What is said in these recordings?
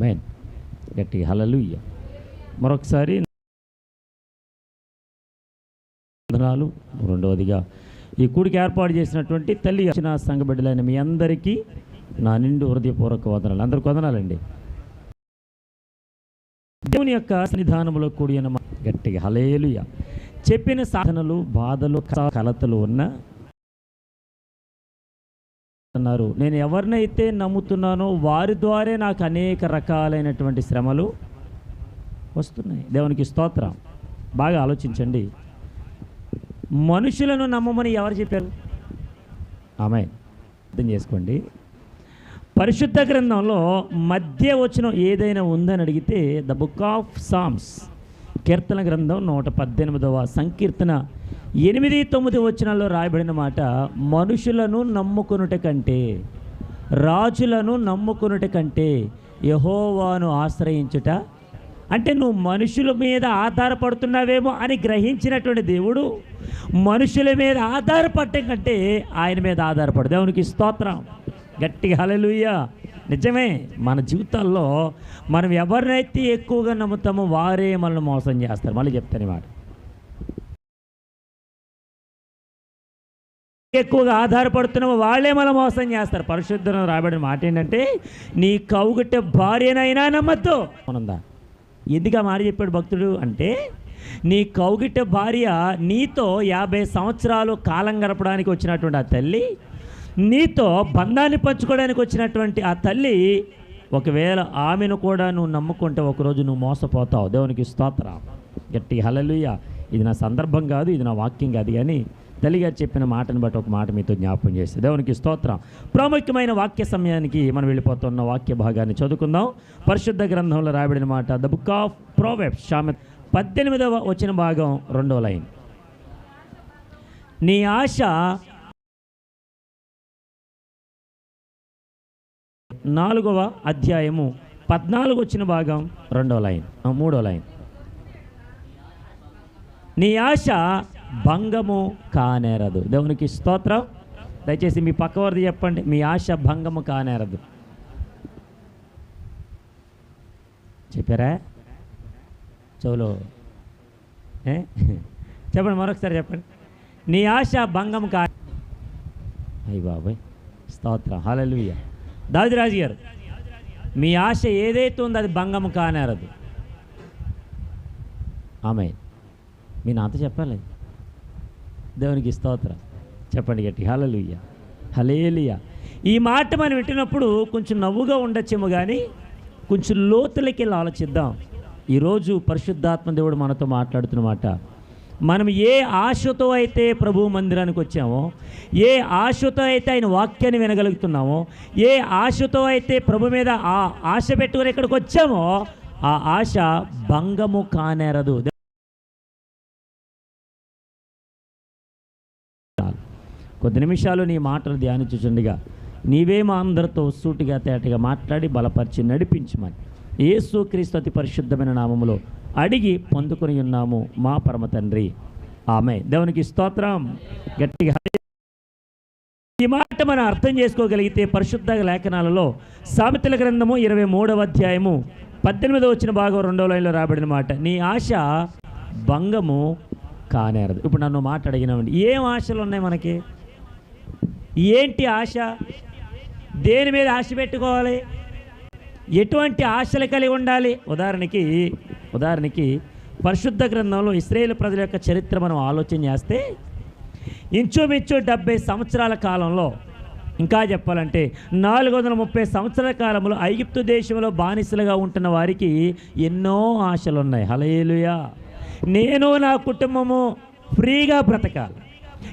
Amen గట్టి hallelujah మరొకసారి వందనాలు రెండవదిగా ఈ కూడికి ఏర్పాటు చేసినటువంటి తల్లి వచ్చిన సంఘ బిడ్డలైన మీ అందరికీ నా నిండు హృదయపూర్వక వదనాలు. అందరికి వందనాలండి. దేవుని యొక్క సన్నిధానంలో కూడిన మా- గట్టిగా హలేలుయ చెప్పిన సాధనలు బాధలు కలతలు ఉన్న అన్నారు నేను ఎవరినైతే నమ్ముతున్నానో వారి ద్వారే నాకు అనేక రకాలైనటువంటి శ్రమలు వస్తున్నాయి. దేవునికి స్తోత్రం. బాగా ఆలోచించండి. మనుషులను నమ్మమని ఎవరు చెప్పారు? ఆమె అర్థం చేసుకోండి. పరిశుద్ధ గ్రంథంలో మధ్య వచనం ఏదైనా ఉందని అడిగితే ద బుక్ ఆఫ్ సామ్స్ కీర్తన గ్రంథం నూట పద్దెనిమిదవ సంకీర్తన ఎనిమిది తొమ్మిది వచనాల్లో రాయబడిన మాట మనుషులను నమ్ముకునుట కంటే రాజులను నమ్ముకునుట కంటే యహోవాను ఆశ్రయించుట అంటే నువ్వు మనుషుల మీద ఆధారపడుతున్నావేమో అని గ్రహించినటువంటి దేవుడు మనుషుల మీద ఆధారపడటం కంటే ఆయన మీద ఆధారపడు. దేవునికి స్తోత్రం. గట్టిగా హల్లెలూయా. నిజమే మన జీవితాల్లో మనం ఎవరినైతే ఎక్కువగా నమ్ముతామో వారే మనల్ని మోసం చేస్తారు. మళ్ళీ చెప్తాను మాట. ఎక్కువగా ఆధారపడుతున్నామో వాళ్ళే మనం మోసం చేస్తారు. పరిశుద్ధం రాబడిన మాట ఏంటంటే నీ కౌగుట్ట భార్యనైనా నమ్మద్దు. అవునందా? ఎందుకు ఆ మాట చెప్పాడు భక్తుడు అంటే నీ కౌగిట్ట భార్య నీతో యాభై సంవత్సరాలు కాలం గడపడానికి వచ్చినటువంటి ఆ తల్లి నీతో బంధాన్ని పంచుకోవడానికి వచ్చినటువంటి ఆ తల్లి ఒకవేళ ఆమెను కూడా నువ్వు నమ్ముకుంటే ఒకరోజు నువ్వు మోసపోతావు. దేవునికి స్తోత్రం. గట్టి హలలుయ ఇది నా సందర్భం కాదు ఇది నా వాక్యం కాదు కానీ తల్లిగారు చెప్పిన మాటను బట్టి ఒక మాట మీతో జ్ఞాపం చేస్తే దేవునికి స్తోత్రం. ప్రాముఖ్యమైన వాక్య సమయానికి మనం వెళ్ళిపోతున్న వాక్య భాగాన్ని చదువుకుందాం. పరిశుద్ధ గ్రంథంలో రాయబడిన మాట ద బుక్ ఆఫ్ ప్రోవెబ్స్ షామె పద్దెనిమిదవ వచ్చిన భాగం రెండవ లైన్. నీ ఆశ నాలుగవ అధ్యాయము పద్నాలుగు వచ్చిన భాగం రెండో లైన్ మూడో లైన్. నీ ఆశ భంగము కానేరదు. దేవునికి స్తోత్రం. దయచేసి మీ పక్కవారిది చెప్పండి. మీ ఆశ భంగము కానేరదు. చెప్పారా? చౌలో చెప్పండి మరొకసారి చెప్పండి. నీ ఆశ భంగం కా అయ్యి బాబాయ్. స్తోత్రం. హల్లెలూయా. దావిరాజు గారు మీ ఆశ ఏదైతే ఉందో అది భంగం కానేరదు. ఆమె మీ నాతో చెప్పాలి. దేవునికి స్తోత్రం. చెప్పండి గట్టి. హలలుయ్య హలేలియ ఈ మాట మనం వింటున్నప్పుడు కొంచెం నవ్వుగా ఉండొచ్చేమో కానీ కొంచెం లోతులకి వెళ్ళి ఆలోచిద్దాం. ఈరోజు పరిశుద్ధాత్మ దేవుడు మనతో మాట్లాడుతున్నమాట మనం ఏ ఆశతో అయితే ప్రభు మందిరానికి వచ్చామో ఏ ఆశతో అయితే ఆయన వాక్యాన్ని వినగలుగుతున్నామో ఏ ఆశతో అయితే ప్రభు మీద ఆ ఆశ పెట్టుకుని ఇక్కడికి వచ్చామో ఆ ఆశ భంగము కానేరదు. కొద్ది నిమిషాలు నీ మాటలు ధ్యానించుచుండగా నీవే మా అందరితో సూటిగా తేటగా మాట్లాడి బలపరిచి నడిపించమని యేసు క్రీస్తు అతి పరిశుద్ధమైన నామములో అడిగి పొందుకుని ఉన్నాము మా పరమ తండ్రి. ఆమె దేవునికి స్తోత్రం. గట్టిగా ఈ మాట మనం అర్థం చేసుకోగలిగితే పరిశుద్ధ లేఖనాలలో సామెతల గ్రంథము ఇరవై మూడవ అధ్యాయము పద్దెనిమిదవ వచ్చిన భాగం రెండవ లైన్లో రాబడిన మాట నీ ఆశ భంగము కానేరదు. ఇప్పుడు నన్ను మాట అడిగినామండి ఏం ఆశలు ఉన్నాయి మనకి? ఏంటి ఆశ? దేని మీద ఆశ పెట్టుకోవాలి? ఎటువంటి ఆశలు కలిగి ఉండాలి? ఉదాహరణకి ఉదాహరణకి పరిశుద్ధ గ్రంథంలో ఇస్రాయేల్ ప్రజల యొక్క చరిత్ర మనం ఆలోచన చేస్తే ఇంచుమించు డెబ్బై సంవత్సరాల కాలంలో ఇంకా చెప్పాలంటే నాలుగు వందల ముప్పై సంవత్సరాల కాలంలో ఐగిప్తు దేశంలో బానిసలుగా ఉంటున్న వారికి ఎన్నో ఆశలు ఉన్నాయి హలేలుయా నేను నా కుటుంబము ఫ్రీగా బ్రతకాలి.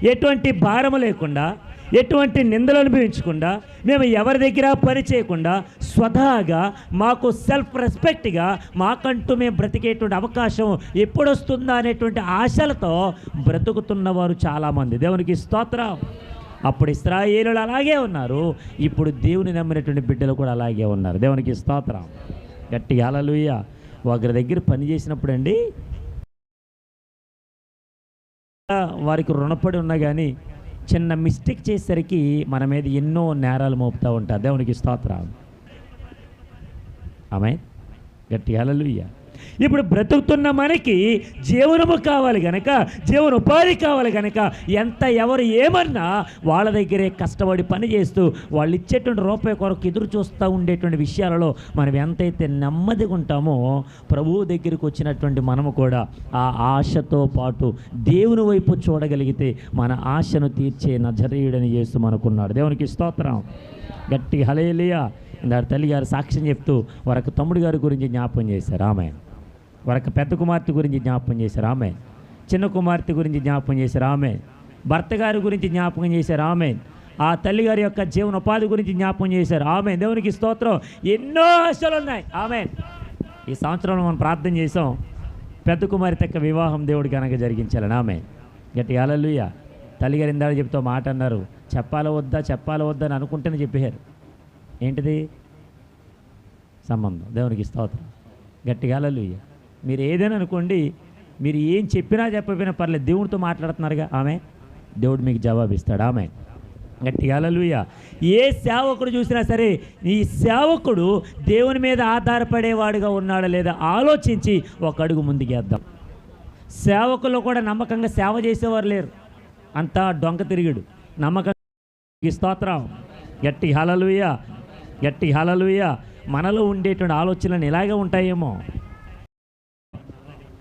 ఎటువంటి భారము లేకుండా ఎటువంటి నిందలు అనుభవించకుండా మేము ఎవరి దగ్గర పని చేయకుండా స్వతహాగా మాకు సెల్ఫ్ రెస్పెక్ట్గా మాకంటూ మేము బ్రతికేటువంటి అవకాశం ఎప్పుడు వస్తుందా అనేటువంటి ఆశలతో బ్రతుకుతున్నవారు చాలామంది. దేవునికి స్తోత్రం. అప్పుడు ఇస్రాయేలులు అలాగే ఉన్నారు. ఇప్పుడు దేవుని నమ్మినటువంటి బిడ్డలు కూడా అలాగే ఉన్నారు. దేవునికి స్తోత్రం. గట్టిగా అలలుయ్య ఒకరి దగ్గర పని చేసినప్పుడు అండి వారికి రుణపడి ఉన్నా కానీ చిన్న మిస్టేక్ చేసేసరికి మన మీద ఎన్నో నేరాలు మోపుతూ ఉంటారు. దేవునికి స్తోత్రం ఆమె గట్టి అలలుయ్యా ఇప్పుడు బ్రతుకుతున్న మనకి జీవనము కావాలి గనక జీవన ఉపాధి కావాలి గనక ఎంత ఎవరు ఏమన్నా వాళ్ళ దగ్గరే కష్టపడి పని చేస్తూ వాళ్ళు ఇచ్చేటువంటి రూపాయి కొరకు ఎదురు చూస్తూ ఉండేటువంటి విషయాలలో మనం ఎంతైతే నెమ్మదిగా ఉంటామో ప్రభువు దగ్గరికి వచ్చినటువంటి మనము కూడా ఆ ఆశతో పాటు దేవుని వైపు చూడగలిగితే మన ఆశను తీర్చే నజరీయుడని చేస్తూ మనకున్నాడు. దేవునికి స్తోత్రం. గట్టి హలేలియా ఇందాడు తల్లి గారు సాక్ష్యం చెప్తూ వరకు తమ్ముడు గారి గురించి జ్ఞాపకం చేశారు. ఆమె వరకు పెద్ద కుమార్తె గురించి జ్ఞాపకం చేశారు. ఆమె చిన్న కుమార్తె గురించి జ్ఞాపకం చేశారు. ఆమె భర్త గారి గురించి జ్ఞాపకం చేశారు. ఆమె ఆ తల్లి గారి యొక్క జీవనోపాధి గురించి జ్ఞాపకం చేశారు. ఆమె దేవునికి స్తోత్రం. ఎన్నో ఆశలు ఉన్నాయి. ఆమె ఈ సంవత్సరంలో మనం ప్రార్థన చేసాం పెద్ద కుమారి తక్క వివాహం దేవుడికి కనుక జరిగించాలని. ఆమె గట్టి అలలుయ తల్లిగారు ఇందాక చెప్తా మాట అన్నారు. చెప్పాలా వద్దా? చెప్పాలా వద్దా అని అనుకుంటేనే చెప్పారు. ఏంటిది? సంబంధం. దేవునికి స్తోత్రం. గట్టిగా అలలుయ మీరు ఏదైనా అనుకోండి మీరు ఏం చెప్పినా చెప్పకపోయినా పర్లేదు దేవుడితో మాట్లాడుతున్నారుగా ఆమె? దేవుడు మీకు జవాబిస్తాడు ఆమె? గట్టిగా ఏ సేవకుడు చూసినా సరే ఈ సేవకుడు దేవుని మీద ఆధారపడేవాడుగా ఉన్నాడా లేదా ఆలోచించి ఒక అడుగు ముందుకేద్దాం సేవకులు కూడా నమ్మకంగా సేవ చేసేవారు లేరు. అంతా డొంక తిరిగిడు. నమ్మకం స్తోత్రం. గట్టి హలలుయ గట్టి హలలుయ మనలో ఉండేటువంటి ఆలోచనలు ఇలాగే ఉంటాయేమో?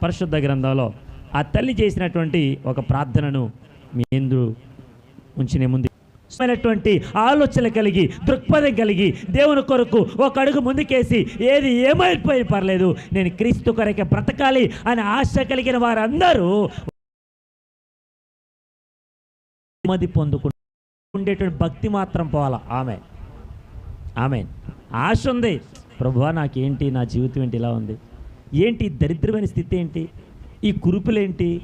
పరిశుద్ధ గ్రంథంలో ఆ తల్లి చేసినటువంటి ఒక ప్రార్థనను మీ ఎందు ఉంచినే ముందు. టువంటి ఆలోచన కలిగి దృక్పథం కలిగి దేవుని కొరకు ఒక అడుగు ముందుకేసి ఏది ఏమైపోయి పర్లేదు నేను క్రీస్తు కొరకే బ్రతకాలి అని ఆశ కలిగిన వారందరూ మది పొందుకు ఉండేటువంటి భక్తి మాత్రం పోవాలా? ఆమె ఆమె ఆశ ఉంది. ప్రభువా నాకేంటి? నా జీవితం ఏంటి? ఇలా ఉంది. ఏంటి దరిద్రమైన స్థితి ఏంటి? ఈ కురుపులేంటి?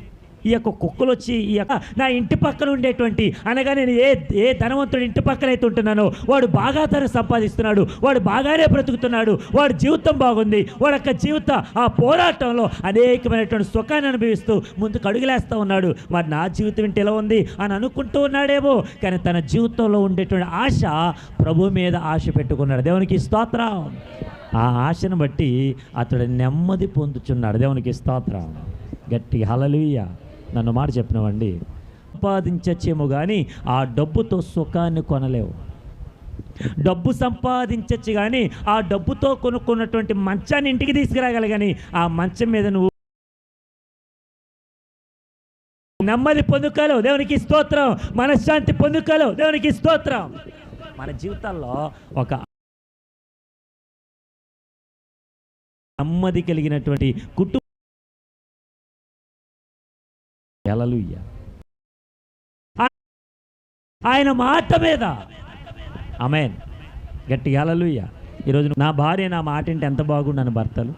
ఈ యొక్క కుక్కలు వచ్చి ఈ యొక్క నా ఇంటి పక్కన ఉండేటువంటి అనగా నేను ఏ ఏ ధనవంతుడు ఇంటి పక్కన అయితే ఉంటున్నానో వాడు బాగా ధర సంపాదిస్తున్నాడు వాడు బాగానే బ్రతుకుతున్నాడు వాడి జీవితం బాగుంది వాడి యొక్క జీవిత ఆ పోరాటంలో అనేకమైనటువంటి సుఖాన్ని అనుభవిస్తూ ముందుకు అడుగులేస్తూ ఉన్నాడు. మరి నా జీవితం ఇంటి ఎలా ఉంది అని అనుకుంటూ ఉన్నాడేమో కానీ తన జీవితంలో ఉండేటువంటి ఆశ ప్రభు మీద ఆశ పెట్టుకున్నాడు. దేవునికి స్తోత్రం. ఆ ఆశను బట్టి అతడు నెమ్మది పొందుచున్నాడు. దేవునికి స్తోత్రం. గట్టి హలలుయ్య నన్ను మాట చెప్పినవండి. సంపాదించచ్చేమో కానీ ఆ డబ్బుతో సుఖాన్ని కొనలేవు. డబ్బు సంపాదించచ్చు కానీ ఆ డబ్బుతో కొనుక్కున్నటువంటి మంచాన్ని ఇంటికి తీసుకురాగల కానీ ఆ మంచం మీద నువ్వు నెమ్మది పొందుకోలేవు. దేవునికి స్తోత్రం. మనశ్శాంతి పొందుకోలేవు. దేవునికి స్తోత్రం. మన జీవితాల్లో ఒక నెమ్మది కలిగినటువంటి కుటుంబ హల్లెలూయా. ఆయన మాట మీద. అమెన్ గట్టి హల్లెలూయ. ఈరోజు నా భార్య నా మాట వింటే ఎంత బాగుండను భర్తలు.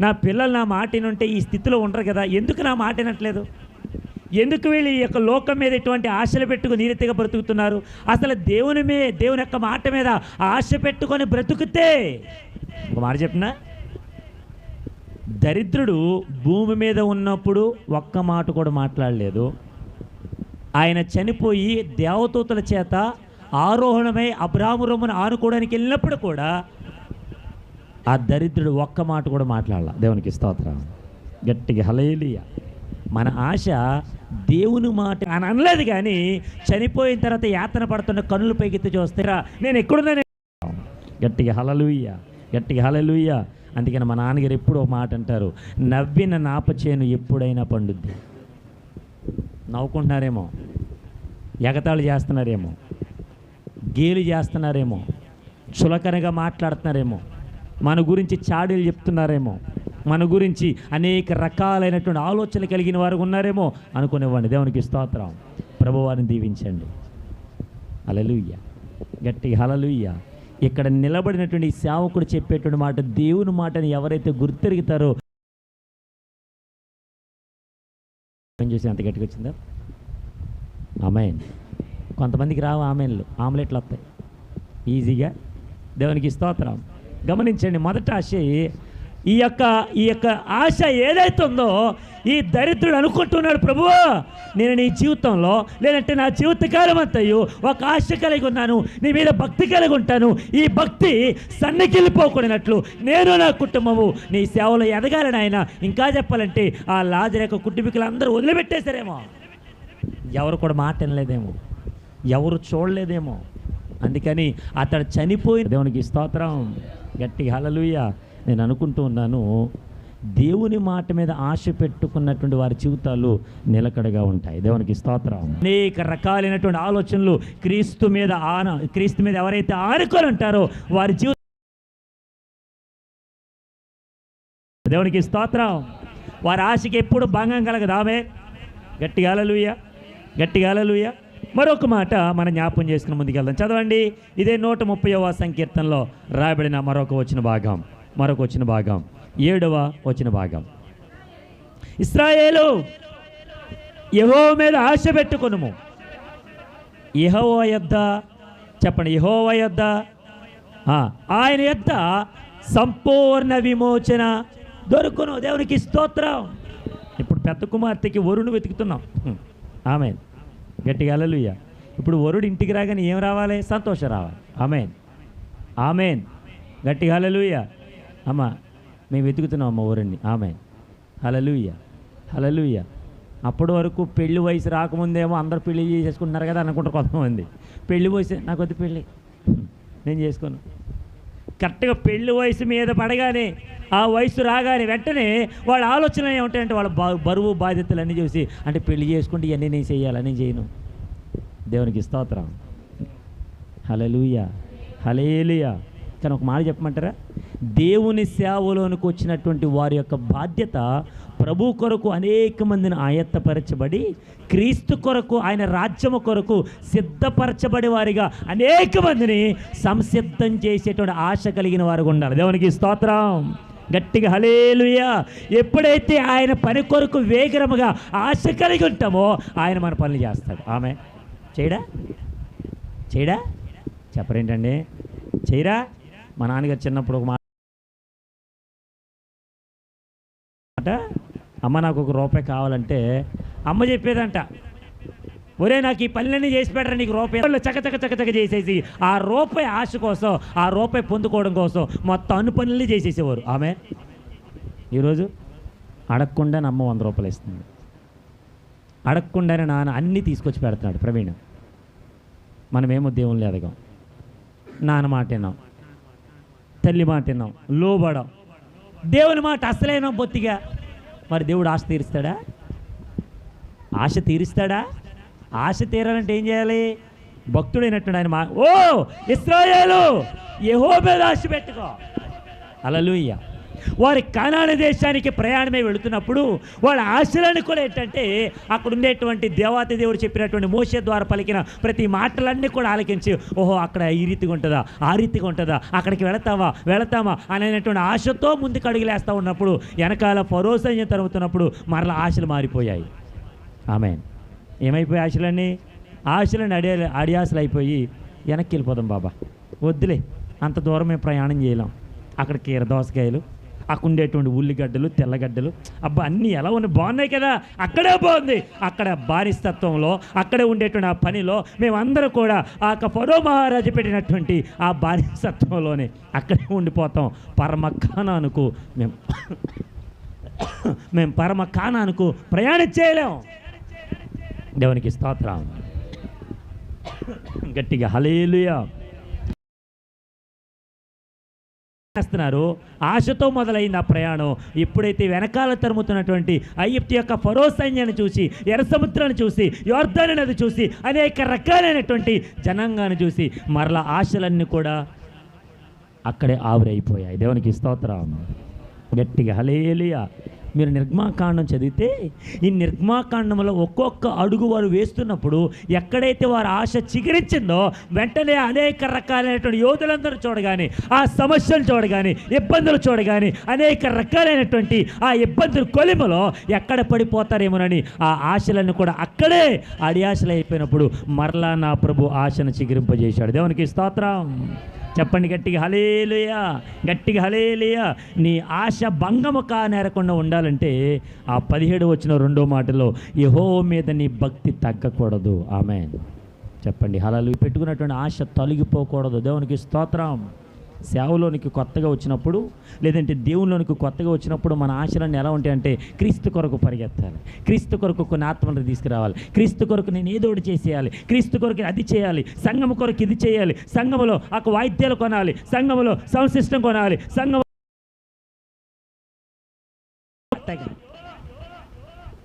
నా పిల్లలు నా మాటినుంటే ఈ స్థితిలో ఉండరు కదా. ఎందుకు నా మాట వినట్లేదు? ఎందుకు వీళ్ళు ఈ యొక్క లోకం మీద ఇటువంటి ఆశలు పెట్టుకుని నీరతిగా బ్రతుకుతున్నారు? అసలు దేవుని మీద దేవుని యొక్క మాట మీద ఆశ పెట్టుకొని బ్రతుకుతే ఒక మాట చెప్పినా? దరిద్రుడు భూమి మీద ఉన్నప్పుడు ఒక్క మాట కూడా మాట్లాడలేదు. ఆయన చనిపోయి దేవదూతల చేత ఆరోహణమై అబ్రాహ్మరమ్మను ఆనుకోవడానికి వెళ్ళినప్పుడు కూడా ఆ దరిద్రుడు ఒక్క మాట కూడా మాట్లాడాల. దేవునికి స్తోత్రం. గట్టిగా హలేలియ మన ఆశ దేవుని మాట అని అనలేదు కానీ చనిపోయిన తర్వాత యాతన పడుతున్న కన్నుల పైకెత్తి చూస్తారా నేను ఎక్కడున్నా గట్టిగా హలలుయ్య గట్టిగా హలలుయ్య అందుకని మా నాన్నగారు ఎప్పుడు ఒక మాట అంటారు నవ్విన నాపచేను ఎప్పుడైనా పండుద్ది. నవ్వుకుంటున్నారేమో ఎగతాళి చేస్తున్నారేమో గేలి చేస్తున్నారేమో చులకనగా మాట్లాడుతున్నారేమో మన గురించి చాడీలు చెప్తున్నారేమో మన గురించి అనేక రకాలైనటువంటి ఆలోచనలు కలిగిన వారు ఉన్నారేమో అనుకునేవాడిని దేవునికి స్తోత్రం. ప్రభువారిని దీవించండి. అలలుయ్య గట్టి హలలుయ్య ఇక్కడ నిలబడినటువంటి సేవకుడు చెప్పేటువంటి మాట దేవుని మాటని ఎవరైతే గుర్తెరుగుతారో చూసి అంత గట్టిగా వచ్చిందా? ఆమెన్. కొంతమందికి రావు ఆమెన్లు. ఆమ్లెట్లు వస్తాయి ఈజీగా. దేవునికి స్తోత్రం. గమనించండి మొదట ఆశ ఈ యొక్క ఈ యొక్క ఆశ ఏదైతే ఉందో ఈ దరిద్రుడు అనుకుంటున్నాడు ప్రభు నేను నీ జీవితంలో లేదంటే నా జీవితకాలం అంతయు ఒక ఆశ కలిగి ఉన్నాను నీ మీద భక్తి కలిగి ఉంటాను. ఈ భక్తి సన్నగిల్లిపోకూడనట్లు నేను నా కుటుంబము నీ సేవలో ఎదగాలని ఆయన ఇంకా చెప్పాలంటే ఆ లాజర్ యొక్క కుటుంబీకులు అందరూ వదిలిపెట్టేశారేమో. ఎవరు కూడా మాట వినలేదేమో. ఎవరు చూడలేదేమో. అందుకని అతడు చనిపోయిన దేవునికి స్తోత్రం. గట్టిగా హలలుయ్యా నేను అనుకుంటూ ఉన్నాను దేవుని మాట మీద ఆశ పెట్టుకున్నటువంటి వారి జీవితాలు నిలకడగా ఉంటాయి. దేవునికి స్తోత్రం. అనేక రకాలైనటువంటి ఆలోచనలు క్రీస్తు మీద ఆన క్రీస్తు మీద ఎవరైతే ఆనుకొని ఉంటారో వారి జీవితం దేవునికి స్తోత్రం. వారి ఆశకి ఎప్పుడు భంగం కలగదు. ఆమె గట్టిగా హల్లెలూయా. మరొక మాట మనం జ్ఞాపం చేసుకుని ముందుకెళ్దాం. చదవండి. ఇదే నూట ముప్పైవ సంకీర్తనలో రాయబడిన మరొక వచ్చిన భాగం. మరొక వచ్చిన భాగం. ఏడవ వచ్చిన భాగం. ఇస్రాయేలు యహో మీద ఆశ పెట్టుకునుము. యహోవ యొద్ద చెప్పండి యహోవ యొద్ద? ఆ, ఆయన యొద్ద సంపూర్ణ విమోచన దొరుకును. దేవునికి స్తోత్రం. ఇప్పుడు పెద్ద కుమార్తెకి వరుణు వెతుకుతున్నాం. ఆమె గట్టిగా అలలుయ్య ఇప్పుడు వరుడు ఇంటికి రాగానే ఏం రావాలి? సంతోషం రావాలి. ఆమెన్. ఆమెన్. గట్టిగా హలలుయ్య అమ్మ మేము వెతుకుతున్నాం అమ్మ ఊరండి. ఆమె హలలుయ్య హలలుయ్య అప్పటి వరకు పెళ్ళి వయసు రాకముందేమో అందరు పెళ్ళి చేసుకుంటున్నారు కదా అనుకుంటారు కొంతమంది. పెళ్ళి వయసు నాకు వద్దు పెళ్ళి నేను చేసుకోను. కరెక్ట్గా పెళ్ళి వయసు మీద పడగానే ఆ వయసు రాగానే వెంటనే వాళ్ళ ఆలోచన ఏమిటంటే వాళ్ళ బ- బరువు బాధ్యతలు అన్నీ చూసి అంటే పెళ్ళి చేసుకుంటే ఇవన్నీ నేను చేయాలి? నేను చేయను. దేవునికి స్తోత్రం. హలలుయ హలేలుయ కానీ ఒక మాట చెప్పమంటారా? దేవుని సేవలోనికి వచ్చినటువంటి వారి యొక్క బాధ్యత ప్రభు కొరకు అనేక మందిని ఆయత్తపరచబడి క్రీస్తు కొరకు ఆయన రాజ్యము కొరకు సిద్ధపరచబడి వారిగా అనేక మందిని సంసిద్ధం చేసేటువంటి ఆశ కలిగిన వారు ఉండాలి. దేవునికి స్తోత్రం. గట్టిగా హలేలుయా ఎప్పుడైతే ఆయన పని కొరకు వేగరముగా ఆశ కలిగి ఉంటామో ఆయన మన పనులు చేస్తాడు. ఆమె చేయడా? చేయడా? చెప్పరేంటండి? చేయరా? మా నాన్నగారు చిన్నప్పుడు ఒక మాట అమ్మ నాకు ఒక రూపాయి కావాలంటే అమ్మ చెప్పేదంట. ఒరే నాకు ఈ పనులన్నీ చేసి పెట్టరా నీకు రూపాయి? చక చక చక చక చేసేసి ఆ రూపాయి ఆశ కోసం ఆ రూపాయి పొందుకోవడం కోసం మొత్తం అన్ని పనులన్నీ చేసేసేవారు. ఆమె? ఈరోజు అడగకుండా అమ్మ వంద రూపాయలు ఇస్తుంది. అడగకుండానే నాన్న అన్నీ తీసుకొచ్చి పెడుతున్నాడు ప్రవీణ్. మనమేమో దేవుణ్ణి ఎదగం నాన్న మాట విన్నాం. తల్లి మాట విన్నాం. లోబడం. దేవుని మాట అసలైన బొత్తిగా. మరి దేవుడు ఆశ తీరుస్తాడా? ఆశ తీరుస్తాడా? ఆశ తీరాలంటే ఏం చేయాలి? భక్తుడైనట్టు ఆయన మా ఓ! ఇస్రాయేలు! ఏహోబే ఆశ పెట్టుకో. అలలుయ్యా వారి కానాడ దేశానికి ప్రయాణమై వెళుతున్నప్పుడు వాళ్ళ ఆశలను కూడా ఏంటంటే అక్కడ ఉండేటువంటి దేవాతి దేవుడు చెప్పినటువంటి మోసే ద్వారా పలికిన ప్రతి మాటలన్నీ కూడా ఆలకించి ఓహో అక్కడ ఈ రీతిగా ఉంటుందా? ఆ రీతిగా ఉంటుందా? అక్కడికి వెళతావా? వెళతామా? అనేటువంటి ఆశతో ముందుకు అడుగులేస్తూ ఉన్నప్పుడు వెనకాల పరోసంయం తరుగుతున్నప్పుడు మరలా ఆశలు మారిపోయాయి. ఆమె ఏమైపోయి ఆశలన్నీ? ఆశలని అడే అడియాసలు అయిపోయి వెనక్కి వెళ్ళిపోదాం బాబా. వద్దులే అంత దూరం మేము ప్రయాణం చేయలేం. అక్కడ కీర దోసకాయలు అక్కడుండేటువంటి ఉల్లిగడ్డలు తెల్లగడ్డలు. అబ్బా అన్నీ ఎలా ఉన్నాయి? బాగున్నాయి కదా. అక్కడే బాగుంది. అక్కడ బానిస్తత్వంలో అక్కడే ఉండేటువంటి ఆ పనిలో మేమందరూ కూడా ఆ యొక్క ఫరో మహారాజు పెట్టినటువంటి ఆ బానిసత్వంలోనే అక్కడే ఉండిపోతాం. పరమ ఖానానుకు మేము మేము పరమ కానానుకు ప్రయాణం చేయలేము దేవునికి స్తోత్రం. గట్టిగా హలేలుయా చేస్తున్నారు ఆశతో మొదలైంది ఆ ప్రయాణం. ఎప్పుడైతే వెనకాల తరుముతున్నటువంటి అయ్యప్తి యొక్క ఫరో సైన్యాన్ని చూసి ఎర్ర సముద్రాన్ని చూసి యోర్ధాని నది చూసి అనేక రకాలైనటువంటి జనాంగాన్ని చూసి మరలా ఆశలన్నీ కూడా అక్కడే ఆవిరైపోయాయి. దేవునికి స్తోత్రం. గట్టిగా హలేలియా మీరు నిర్మాకాండం చదివితే ఈ నిర్మాకాండంలో ఒక్కొక్క అడుగు వారు వేస్తున్నప్పుడు ఎక్కడైతే వారి ఆశ చిగురించిందో వెంటనే అనేక రకాలైనటువంటి యోధులందరూ చూడగానే ఆ సమస్యలు చూడగానే ఇబ్బందులు చూడగానే అనేక రకాలైనటువంటి ఆ ఇబ్బందులు కొలిమలో ఎక్కడ పడిపోతారేమోనని ఆ ఆశలన్నీ కూడా అక్కడే అడియాశలు అయిపోయినప్పుడు మరలా నా ప్రభు ఆశను చిగురింపజేశాడు. దేవునికి స్తోత్రం. చెప్పండి గట్టిగా హలేలుయా గట్టిగా హలేలుయా నీ ఆశ భంగము కానేరకుండా ఉండాలంటే ఆ పదిహేడు వచ్చిన రెండో మాటలో యహో మీద నీ భక్తి తగ్గకూడదు. ఆమె చెప్పండి హలలు పెట్టుకున్నటువంటి ఆశ తొలగిపోకూడదు. దేవునికి స్తోత్రం. సేవలోనికి కొత్తగా వచ్చినప్పుడు లేదంటే దేవునిలోనికి కొత్తగా వచ్చినప్పుడు మన ఆశలన్నీ ఎలా ఉంటాయంటే క్రీస్తు కొరకు పరిగెత్తాలి. క్రీస్తు కొరకు కొన్ని ఆత్మలను తీసుకురావాలి. క్రీస్తు కొరకు నేను ఏదో ఒకటి చేసేయాలి. క్రీస్తు కొరకు అది చేయాలి. సంఘం కొరకు ఇది చేయాలి. సంఘములో ఒక వాయిద్యాలు కొనాలి. సంఘములో సౌండ్ సిస్టమ్ కొనాలి. సంఘం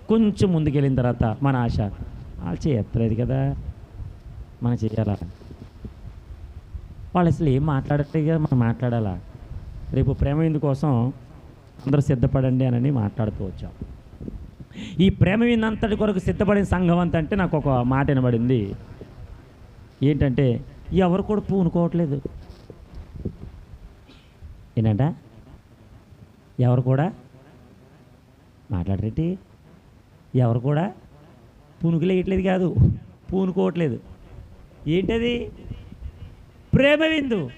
కొంచెం ముందుకెళ్ళిన తర్వాత మన ఆశ వాళ్ళు చేయట్లేదు కదా. మనం చేయాలా? వాళ్ళు అసలు ఏం మాట్లాడట్లేదు కదా మనం మాట్లాడాలా? రేపు ప్రేమ ఇందుకోసం అందరూ సిద్ధపడండి అని మాట్లాడుతూ వచ్చాం. ఈ ప్రేమ విందంతటి కొరకు సిద్ధపడిన సంఘం అంత అంటే నాకు ఒక మాట వినబడింది. ఏంటంటే ఎవరు కూడా పూనుకోవట్లేదు. ఏంటంట? ఎవరు కూడా మాట్లాడరేటి? ఎవరు కూడా పూనుకులేయట్లేదు కాదు. పూనుకోవట్లేదు. ఏంటది? ప్రేమ విందు.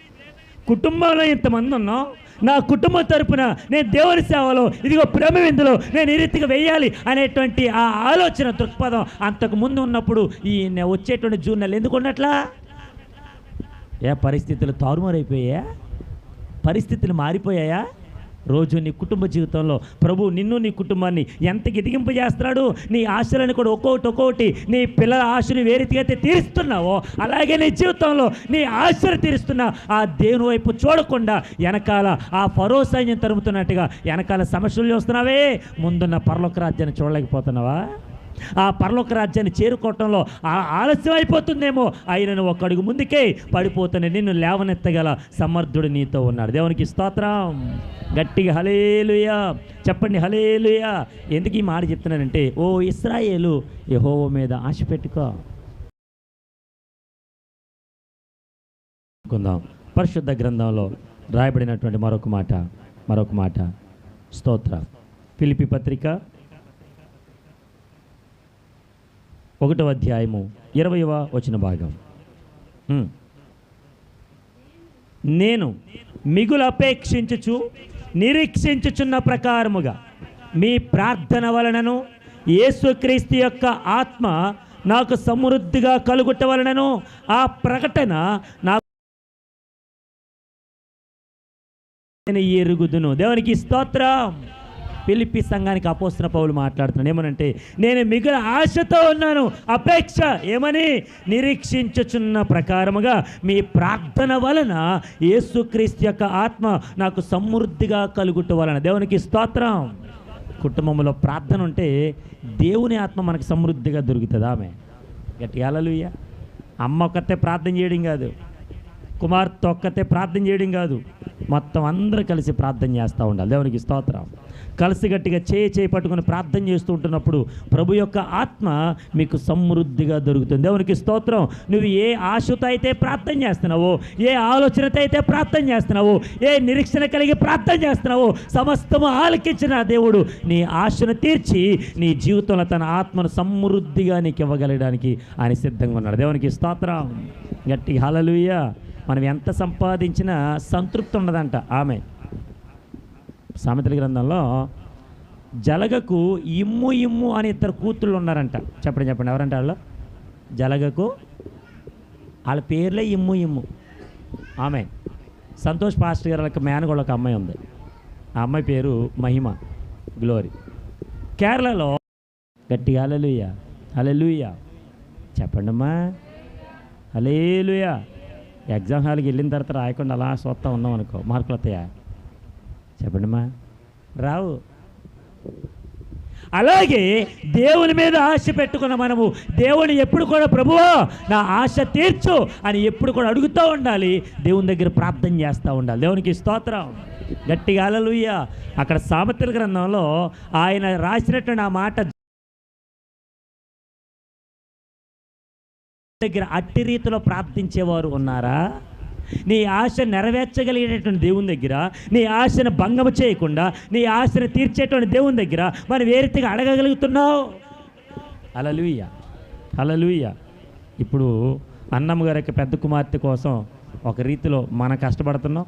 కుటుంబంలో ఇంతమంది ఉన్నాం. నా కుటుంబం తరపున నేను దేవుని సేవలో ఇదిగో ప్రేమ విందులో నేను ఈ రీతిగా వెయ్యాలి అనేటువంటి ఆ ఆలోచన దృక్పథం అంతకు ముందు ఉన్నప్పుడు ఈ వచ్చేటువంటి జూన్ నెల ఎందుకు ఉన్నట్లా? ఏ పరిస్థితులు తారుమారైపోయా పరిస్థితులు మారిపోయాయా? రోజు నీ కుటుంబ జీవితంలో ప్రభు నిన్ను నీ కుటుంబాన్ని ఎంత ఎదిగింపజేస్తున్నాడు? నీ ఆశలను కూడా ఒక్కొక్కటి ఒక్కొక్కటి నీ పిల్లల ఆశని ఏ రీతిగా తీరుస్తున్నావో అలాగే నీ జీవితంలో నీ ఆశలు తీరుస్తున్నా ఆ దేవుని వైపు చూడకుండా వెనకాల ఆ ఫరో సైన్యం తరుముతున్నట్టుగా వెనకాల సమస్యలు చూస్తున్నావే? ముందున్న పరలోక రాజ్యాన్ని చూడలేకపోతున్నావా? ఆ పరలోక రాజ్యాన్ని చేరుకోవటంలో ఆ ఆలస్యం అయిపోతుందేమో. ఆయనను ఒక అడుగు ముందుకే పడిపోతున్న నిన్ను లేవనెత్తగల సమర్థుడు నీతో ఉన్నాడు. దేవునికి స్తోత్రం. గట్టిగా హలేలుయా చెప్పండి హలేలుయా ఎందుకు ఈ మాట చెప్తున్నానంటే ఓ ఇస్రాయేలు యెహోవా మీద ఆశ పెట్టుకో. కొందాం. పరిశుద్ధ గ్రంథంలో రాయబడినటువంటి మరొక మాట మరొక మాట. స్తోత్ర. పిలిపి పత్రిక ఒకటో అధ్యాయము ఇరవైవ వచ్చిన భాగం. నేను మిగులు అపేక్షించుచు నిరీక్షించుచున్న ప్రకారముగా మీ ప్రార్థన వలనను యేసుక్రీస్తు యొక్క ఆత్మ నాకు సమృద్ధిగా కలుగుట వలనను ఆ ప్రకటన నా నేను ఎరుగుదును. దేవునికి స్తోత్రం. పిలిపి సంఘానికి అపోస్తున్న పౌలు మాట్లాడుతున్నాను ఏమనంటే నేను మిగిలిన ఆశతో ఉన్నాను అపేక్ష ఏమని? నిరీక్షించుచున్న ప్రకారముగా మీ ప్రార్థన వలన యేసుక్రీస్తు యొక్క ఆత్మ నాకు సమృద్ధిగా కలుగుట వలన. దేవునికి స్తోత్రం. కుటుంబంలో ప్రార్థన ఉంటే దేవుని ఆత్మ మనకు సమృద్ధిగా దొరుకుతుంది. ఆమె గట్టిగా అమ్మ ఒక్కతే ప్రార్థన చేయడం కాదు. కుమార్తె ఒక్కతే ప్రార్థన చేయడం కాదు. మొత్తం అందరూ కలిసి ప్రార్థన చేస్తూ ఉండాలి. దేవునికి స్తోత్రం. కలిసి గట్టిగా చేయి చేయి పట్టుకొని ప్రార్థన చేస్తూ ఉంటున్నప్పుడు ప్రభు యొక్క ఆత్మ మీకు సమృద్ధిగా దొరుకుతుంది. దేవునికి స్తోత్రం. నువ్వు ఏ ఆశతో అయితే ప్రార్థన చేస్తున్నావో ఏ ఆలోచనతో అయితే ప్రార్థన చేస్తున్నావో ఏ నిరీక్షణ కలిగి ప్రార్థన చేస్తున్నావో సమస్తము ఆలకించిన దేవుడు నీ ఆశను తీర్చి నీ జీవితంలో తన ఆత్మను సమృద్ధిగా నీకు ఇవ్వగలడానికి ఆయన సిద్ధంగా ఉన్నాడు. దేవునికి స్తోత్రం. గట్టి హలలుయ్యా మనం ఎంత సంపాదించినా సంతృప్తి ఉండదంట. ఆమె సామెతల గ్రంథంలో జలగకు ఇమ్ము ఇమ్ము అని ఇద్దరు కూతుళ్ళు ఉన్నారంట. చెప్పండి చెప్పండి. ఎవరంటే వాళ్ళు? జలగకు వాళ్ళ పేర్లే ఇమ్ము ఇమ్ము. ఆమె సంతోష్ పాస్టర్ గారు వాళ్ళకి మేనగోళ్ళ ఒక అమ్మాయి ఉంది. ఆ అమ్మాయి పేరు మహిమ. గ్లోరీ. కేరళలో గట్టిగా అలలుయ అలలుయ చెప్పండమ్మా. అలేలుయా ఎగ్జామ్ హాల్కి వెళ్ళిన తర్వాత రాయకుండా అలా చూస్తూ ఉన్నాం అనుకో. మార్కులు వస్తాయా? చెప్పండమ్మా రావు. అలాగే దేవుని మీద ఆశ పెట్టుకున్న మనము దేవుని ఎప్పుడు కూడా ప్రభువా నా ఆశ తీర్చు అని ఎప్పుడు కూడా అడుగుతూ ఉండాలి. దేవుని దగ్గర ప్రార్థన చేస్తూ ఉండాలి. దేవునికి స్తోత్రం. గట్టిగా అలలుయ్య అక్కడ సామెతల గ్రంథంలో ఆయన రాసినటువంటి ఆ మాట దగ్గర అట్టి రీతిలో ప్రార్థించేవారు ఉన్నారా? నీ ఆశ నెరవేర్చగలిగేటటువంటి దేవుని దగ్గర నీ ఆశను భంగము చేయకుండా నీ ఆశను తీర్చేటువంటి దేవుని దగ్గర మనం ఏ రీతిగా అడగగలుగుతున్నావు? అలలుయ్య అలలుయ్య ఇప్పుడు అన్నమ్మ గారి యొక్క పెద్ద కుమార్తె కోసం ఒక రీతిలో మనం కష్టపడుతున్నాం.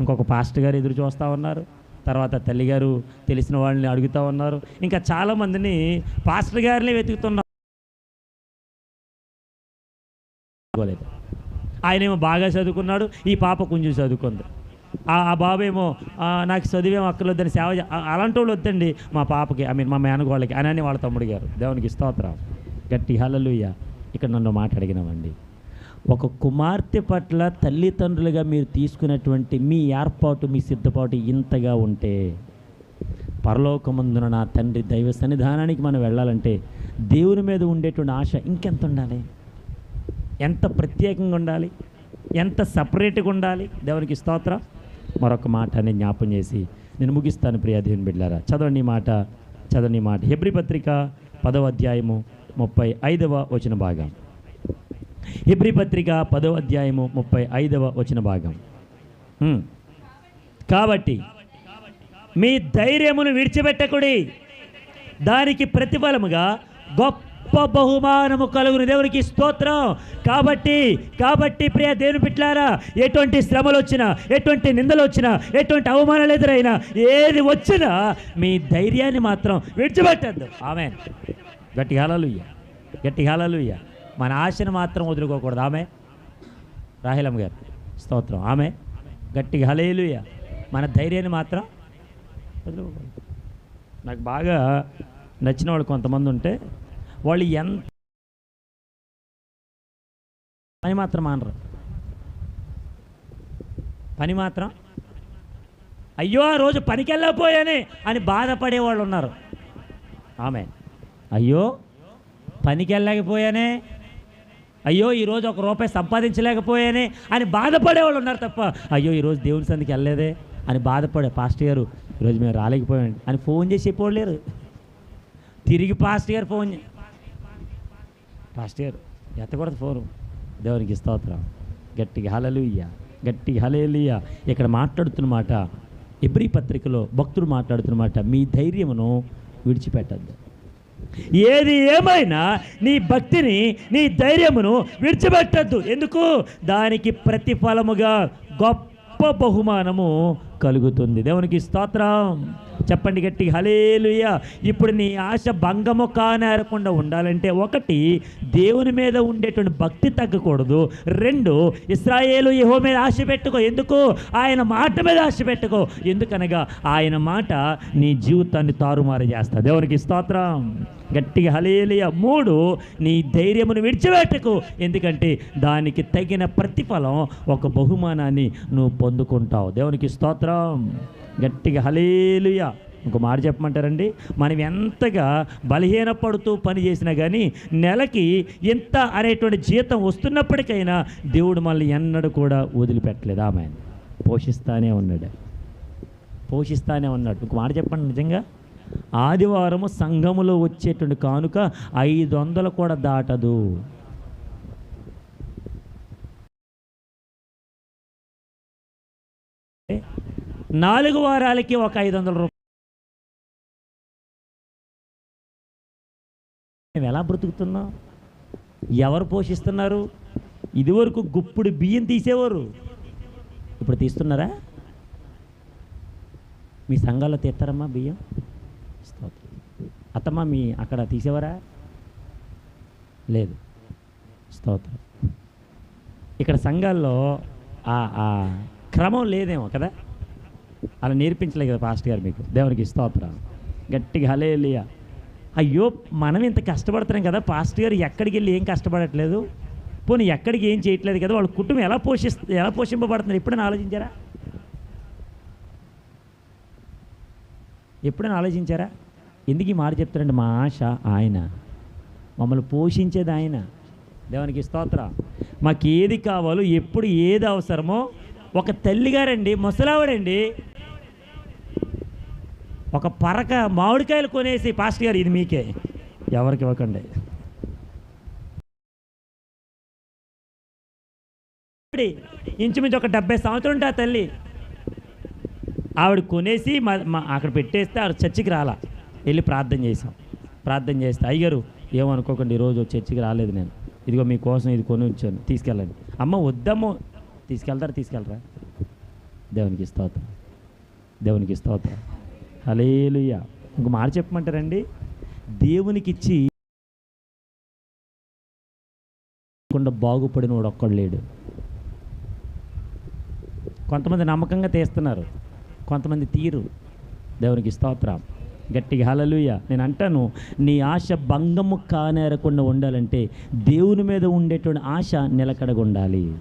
ఇంకొక పాస్టర్ గారు ఎదురు చూస్తూ ఉన్నారు. తర్వాత తల్లిగారు తెలిసిన వాళ్ళని అడుగుతూ ఉన్నారు. ఇంకా చాలామందిని పాస్టర్ గారిని వెతుకుతున్నారు చదువుకోలేదు. ఆయనేమో బాగా చదువుకున్నాడు ఈ పాప కొంచెం చదువుకుంది. ఆ ఆ బాబేమో నాకు చదివేమో అక్కర్లేదని సేవ అలాంటి వాళ్ళు వద్దండి. మా పాపకి ఐ మీన్ మా మేనగోళ్ళకి అని అని వాళ్ళ తమ్ముడు గారు దేవునికి స్తోత్రం. గట్టి హలలుయ్య ఇక్కడ నన్ను మాట్లాడిగినామండి ఒక కుమార్తె పట్ల తల్లిదండ్రులుగా మీరు తీసుకున్నటువంటి మీ ఏర్పాటు మీ సిద్ధపాటు ఇంతగా ఉంటే పరలోకమందున నా తండ్రి దైవ సన్నిధానానికి మనం వెళ్ళాలంటే దేవుని మీద ఉండేటువంటి ఆశ ఇంకెంత ఉండాలి? ఎంత ప్రత్యేకంగా ఉండాలి? ఎంత సపరేట్గా ఉండాలి? దేవునికి స్తోత్రం. మరొక మాట అని జ్ఞాపం చేసి నేను ముగిస్తాను ప్రియా దేవుని బిడ్డారా చదవని మాట చదవని మాట. హెబ్రి పత్రిక పదవ అధ్యాయము ముప్పై ఐదవ వచన భాగం. హెబ్రి పత్రిక పదవ అధ్యాయము ముప్పై ఐదవ వచన భాగం. కాబట్టి మీ ధైర్యమును విడిచిపెట్టకుడి. దానికి ప్రతిఫలముగా గొప్ప బహుమానము కలుగును. దేవునికి స్తోత్రం. కాబట్టి కాబట్టి ప్రియ దేవుని పిట్లారా ఎటువంటి శ్రమలు వచ్చినా ఎటువంటి నిందలు వచ్చినా ఎటువంటి అవమానాలు ఎదురైనా ఏది వచ్చినా మీ ధైర్యాన్ని మాత్రం విడిచిపెట్టద్దు. ఆమె గట్టి హాలలుయ్య గట్టి హాలలుయ్య మన ఆశను మాత్రం వదులుకోకూడదు. ఆమె రాహిలం గారు స్తోత్రం. ఆమె గట్టిగా హలేలుయ మన ధైర్యాన్ని మాత్రం వదులుకోకూడదు. నాకు బాగా నచ్చిన వాళ్ళు కొంతమంది ఉంటే వాళ్ళు ఎంత పని మాత్రం అనరు పని మాత్రం అయ్యో ఆ రోజు పనికి వెళ్ళకపోయానే అని బాధపడే వాళ్ళు ఉన్నారు. ఆమె అయ్యో పనికి వెళ్ళలేకపోయానే అయ్యో ఈరోజు ఒక రూపాయి సంపాదించలేకపోయానే అని బాధపడేవాళ్ళు ఉన్నారు తప్ప అయ్యో ఈరోజు దేవుని సందికి వెళ్ళలేదే అని బాధపడే పాస్టర్ గారు ఈరోజు మేము రాలేకపోయాం అని ఫోన్ చేసి చెప్పేవాళ్ళు లేరు. తిరిగి పాస్టర్ గారు ఫోన్ చే- ఇయర్ ఎత్తకూడదు ఫోను. దేవునికి స్తోత్రం. గట్టిగా హలలుయ్య గట్టి హలేలియ ఇక్కడ మాట్లాడుతున్న మాట ఎబ్రి పత్రికలో భక్తుడు మాట్లాడుతున్న మాట మీ ధైర్యమును విడిచిపెట్టద్దు. ఏది ఏమైనా నీ భక్తిని నీ ధైర్యమును విడిచిపెట్టద్దు. ఎందుకు? దానికి ప్రతిఫలముగా గొప్ప బహుమానము కలుగుతుంది. దేవునికి స్తోత్రం. చెప్పండి గట్టి హలేలుయ ఇప్పుడు నీ ఆశ భంగము కానేరకుండా ఉండాలంటే ఒకటి దేవుని మీద ఉండేటువంటి భక్తి తగ్గకూడదు. రెండు ఇస్రాయేలు యహో మీద ఆశ పెట్టుకో. ఎందుకు? ఆయన మాట మీద ఆశ పెట్టుకో. ఎందుకనగా ఆయన మాట నీ జీవితాన్ని తారుమారు చేస్తా. దేవునికి స్తోత్రం. గట్టిగా హలేలియ మూడు నీ ధైర్యమును విడిచిపెట్టకు. ఎందుకంటే దానికి తగిన ప్రతిఫలం ఒక బహుమానాన్ని నువ్వు పొందుకుంటావు. దేవునికి స్తోత్రం. గట్టిగా హలేలుయా ఇంకో మాట చెప్పమంటారండి? మనం ఎంతగా బలహీనపడుతూ పని చేసినా కానీ నెలకి ఇంత అనేటువంటి జీతం వస్తున్నప్పటికైనా దేవుడు మనల్ని ఎన్నడూ కూడా వదిలిపెట్టలేదు. ఆమె పోషిస్తానే ఉన్నాడు. పోషిస్తానే ఉన్నాడు. ఇంకో మాట చెప్పండి నిజంగా? ఆదివారము సంఘములో వచ్చేటువంటి కానుక ఐదు వందలు కూడా దాటదు. నాలుగు వారాలకి ఒక ఐదు వందల రూపాయలు మేము ఎలా బ్రతుకుతున్నాం? ఎవరు పోషిస్తున్నారు? ఇదివరకు గుప్పుడు బియ్యం తీసేవారు. ఇప్పుడు తీస్తున్నారా? మీ సంఘాల్లో తీస్తారమ్మా బియ్యం? స్తోత్రం. అత్తమ్మ మీ అక్కడ తీసేవారా? లేదు. స్తోత్రం. ఇక్కడ సంఘాల్లో ఆ ఆ క్రమం లేదేమో కదా? అలా నేర్పించలేదు కదా పాస్టర్ గారు మీకు. దేవునికి స్తోత్ర గట్టిగా హలేలియా అయ్యో మనం ఇంత కష్టపడుతున్నాం కదా పాస్టర్ గారు ఎక్కడికి వెళ్ళి ఏం కష్టపడట్లేదు? పోనీ ఎక్కడికి ఏం చేయట్లేదు కదా? వాళ్ళ కుటుంబం ఎలా పోషిస్తు ఎలా పోషింపబడుతున్నారు ఎప్పుడైనా ఆలోచించారా? ఎప్పుడైనా ఆలోచించారా? ఎందుకు ఈ మాట చెప్తారంటే మా ఆశ ఆయన. మమ్మల్ని పోషించేది ఆయన. దేవునికి స్తోత్ర మాకు ఏది కావాలో ఎప్పుడు ఏది అవసరమో ఒక తల్లిగారండి ముసలావిడండి ఒక పరక మామిడికాయలు కొనేసి పాస్టర్ గారు ఇది మీకే. ఎవరికి ఇవ్వకండి. ఇంచుమించు ఒక డెబ్బై సంవత్సరం ఉంటే ఆ తల్లి. ఆవిడ కొనేసి మా మా- అక్కడ పెట్టేస్తే ఆవిడ చర్చికి రాలా. వెళ్ళి ప్రార్థన చేసాం ప్రార్థన చేస్తే అయ్యగారు ఏమనుకోకండి ఈరోజు చర్చికి రాలేదు నేను. ఇదిగో మీకోసం ఇది కొని ఉంచాను తీసుకెళ్ళండి. అమ్మ వద్దమ్మో. తీసుకెళ్తారా తీసుకెళ్ళరా? దేవునికి స్తోత్రం. దేవునికి స్తోత్రం. అలేలుయ్య ఒక మాట చెప్పమంటారండి దేవునికి ఇచ్చి బాగుపడిన వాడు ఒక్కడు లేడు. కొంతమంది నమ్మకంగా తీస్తున్నారు. కొంతమంది తీరు. దేవునికి స్తోత్రం. గట్టిగా హలలుయ నేను అంటాను నీ ఆశ భంగము కానేరకుండా ఉండాలంటే దేవుని మీద ఉండేటువంటి ఆశ నిలకడగా ఉండాలి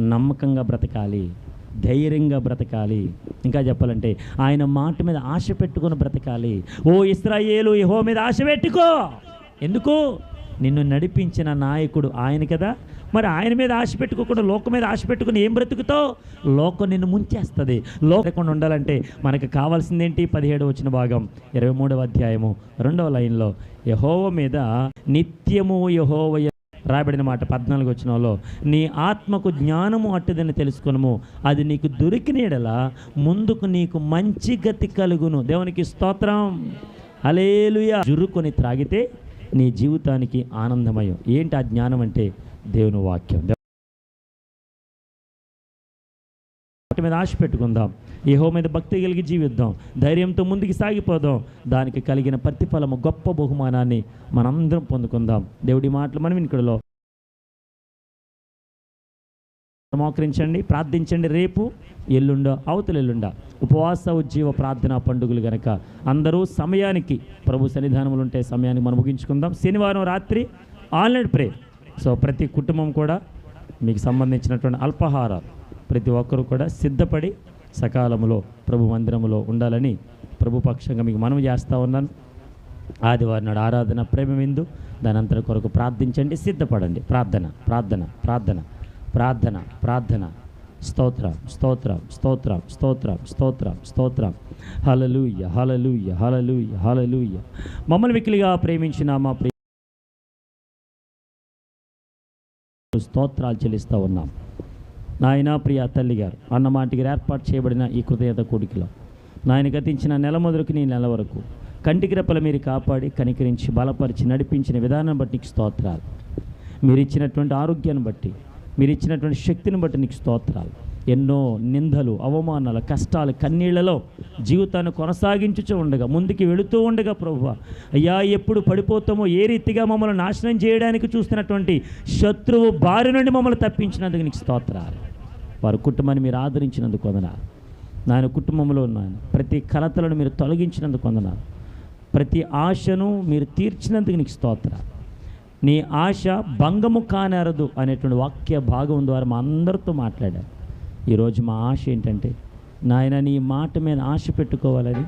నమ్మకంగా బ్రతకాలి. ధైర్యంగా బ్రతకాలి. ఇంకా చెప్పాలంటే ఆయన మాట మీద ఆశ పెట్టుకొని బ్రతకాలి. ఓ ఇస్రాయేలు యహో మీద ఆశ పెట్టుకో. ఎందుకు? నిన్ను నడిపించిన నాయకుడు ఆయన కదా. మరి ఆయన మీద ఆశ పెట్టుకోకుండా లోకం మీద ఆశ పెట్టుకుని ఏం బ్రతుకుతావు? లోకం నిన్ను ముంచేస్తుంది. లోకకుండా ఉండాలంటే మనకు కావాల్సిందేంటి? పదిహేడు వచ్చిన భాగం ఇరవై మూడవ అధ్యాయము రెండవ లైన్లో యహోవ మీద నిత్యము యహోవ రాబడిన మాట పద్నాలుగు వచ్చినలో నీ ఆత్మకు జ్ఞానము అట్టుదని తెలుసుకునము. అది నీకు దొరికినడలా ముందుకు నీకు మంచి గతి కలుగును. దేవునికి స్తోత్రం. అలేలుయ జురుకొని త్రాగితే నీ జీవితానికి ఆనందమయం. ఏంటి ఆ జ్ఞానం అంటే? దేవుని వాక్యం. వాటి మీద ఆశ పెట్టుకుందాం. యహో మీద భక్తి కలిగి జీవిద్దాం. ధైర్యంతో ముందుకు సాగిపోదాం. దానికి కలిగిన ప్రతిఫలము గొప్ప బహుమానాన్ని మనందరం పొందుకుందాం. దేవుడి మాటలు మనం ఇక్కడలో మోకరించండి ప్రార్థించండి. రేపు ఎల్లుండ అవతల ఎల్లుండ ఉపవాస ఉజ్జీవ ప్రార్థన పండుగలు గనక అందరూ సమయానికి ప్రభు సన్నిధానములు ఉంటే సమయానికి మనం ముగించుకుందాం. శనివారం రాత్రి ఆన్లైన్ ప్రే సో ప్రతి కుటుంబం కూడా మీకు సంబంధించినటువంటి అల్పాహారాలు ప్రతి ఒక్కరూ కూడా సిద్ధపడి సకాలంలో ప్రభు మందిరములో ఉండాలని ప్రభు పక్షంగా మీకు మనం చేస్తూ ఉన్నాను. ఆదివారం నాడు ఆరాధన ప్రేమ విందు దాని కొరకు ప్రార్థించండి సిద్ధపడండి. ప్రార్థన ప్రార్థన ప్రార్థన ప్రార్థన ప్రార్థన. స్తోత్రం స్తోత్రం స్తోత్రం స్తోత్రం స్తోత్రం స్తోత్రం. హలలుయ్య హలలుయ్య హలలుయ్య హలలుయ్య మమ్మల్ని మిక్కిలిగా ప్రేమించిన మా ప్రియ స్తోత్రాలు చెల్లిస్తూ ఉన్నాం. నాయన ప్రియ తల్లి గారు అన్నమాటికి ఏర్పాటు చేయబడిన ఈ కృతజ్ఞత కూడికలో నాయన గతించిన నెల మొదలుకు నీ నెల వరకు కంటికి రెప్పల మీరు కాపాడి కనికరించి బలపరిచి నడిపించిన విధానం బట్టి నీకు స్తోత్రాలు. మీరు ఇచ్చినటువంటి ఆరోగ్యాన్ని బట్టి మీరు ఇచ్చినటువంటి శక్తిని బట్టి నీకు స్తోత్రాలు. ఎన్నో నిందలు అవమానాలు కష్టాలు కన్నీళ్ళలో జీవితాన్ని కొనసాగించుచూ ఉండగా ముందుకు వెళుతూ ఉండగా ప్రభు అయ్యా ఎప్పుడు పడిపోతామో ఏ రీతిగా మమ్మల్ని నాశనం చేయడానికి చూస్తున్నటువంటి శత్రువు బారి నుండి మమ్మల్ని తప్పించినందుకు నీకు స్తోత్రాలు. వారి కుటుంబాన్ని మీరు ఆదరించినందుకు వందనాలు నాయన కుటుంబంలో ఉన్నాను ప్రతి కలతలను మీరు తొలగించినందుకు వందనాలు ప్రతి ఆశను మీరు తీర్చినందుకు నీకు స్తోత్ర. నీ ఆశ భంగము కానేరదు అనేటువంటి వాక్య భాగం ద్వారా మా అందరితో మాట్లాడారు. ఈరోజు మా ఆశ ఏంటంటే నాయన నీ మాట మీద ఆశ పెట్టుకోవాలని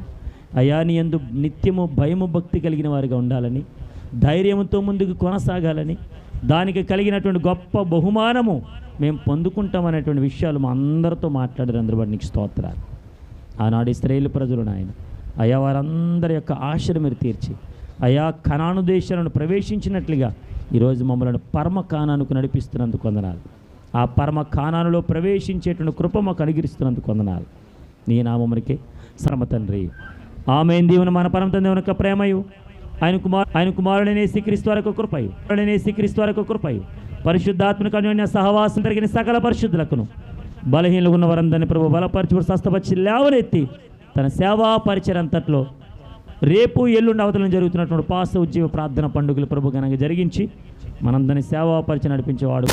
అయా నీ ఎందు నిత్యము భయము భక్తి కలిగిన వారిగా ఉండాలని ధైర్యంతో ముందుకు కొనసాగాలని దానికి కలిగినటువంటి గొప్ప బహుమానము మేము పొందుకుంటామనేటువంటి విషయాలు మా అందరితో మాట్లాడారు అందరూ బట్టి నీకు స్తోత్రాలు. ఆనాడు స్త్రీలు ప్రజలు నాయన అయా వారందరి యొక్క ఆశను మీరు తీర్చి అయా కణాను దేశాలను ప్రవేశించినట్లుగా ఈరోజు మమ్మల్ని పరమ కానానికి నడిపిస్తున్నందుకు వందనాలు. ఆ పరమ కానానులో ప్రవేశించేటువంటి కృప మాకు అనుగిరిస్తున్నందుకు వందనాలు. నీ నామమునికి శ్రమ తండ్రి. ఆమె దేవుని మన పరమ తండ్రి యొక్క ప్రేమయు. ఆయన కుమార్ ఆయన కుమారుడనే శ్రీక్రీస్తు వరకు కృపయు. కుమారుడనే శ్రీక్రీస్తు వరకు కృపయు. పరిశుద్ధాత్మక అన్యోన్య సహవాసం జరిగిన సకల పరిశుద్ధులకును. బలహీనలు ఉన్న వారందరినీ ప్రభు బలపరచుడు స్వస్థపరిచి లేవనెత్తి తన సేవా పరిచయంతట్లో రేపు ఎల్లుండి అవతలం జరుగుతున్నటువంటి పాస ఉద్యోగ ప్రార్థన పండుగలు ప్రభు ఘనంగా జరిగించి మనందరినీ సేవా పరిచయం నడిపించేవాడు.